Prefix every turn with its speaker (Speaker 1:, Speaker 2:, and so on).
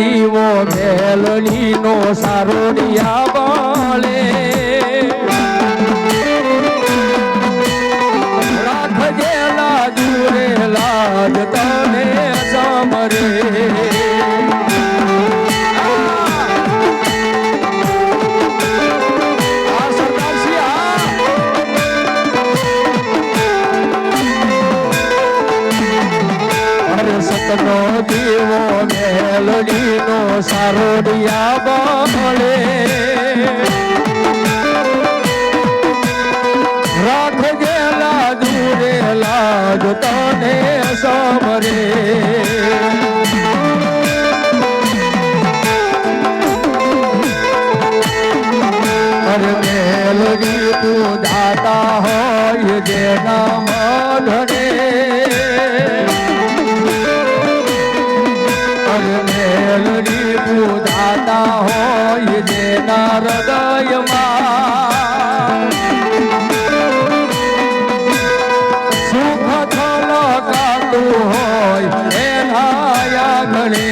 Speaker 1: દીવો મેલડીનો નો સારો રાખજે સતનો દીવો મેલડીનો સારોડિયા બળે રાખ ગેલા દૂરેલા લાજ તને સમરે અરે મેલડી તું દાતા હોય જેના મધને મેલડી બુધાતા હોય જેના હૃદયમાં સુખ છલકાતું હોય એના આંગણે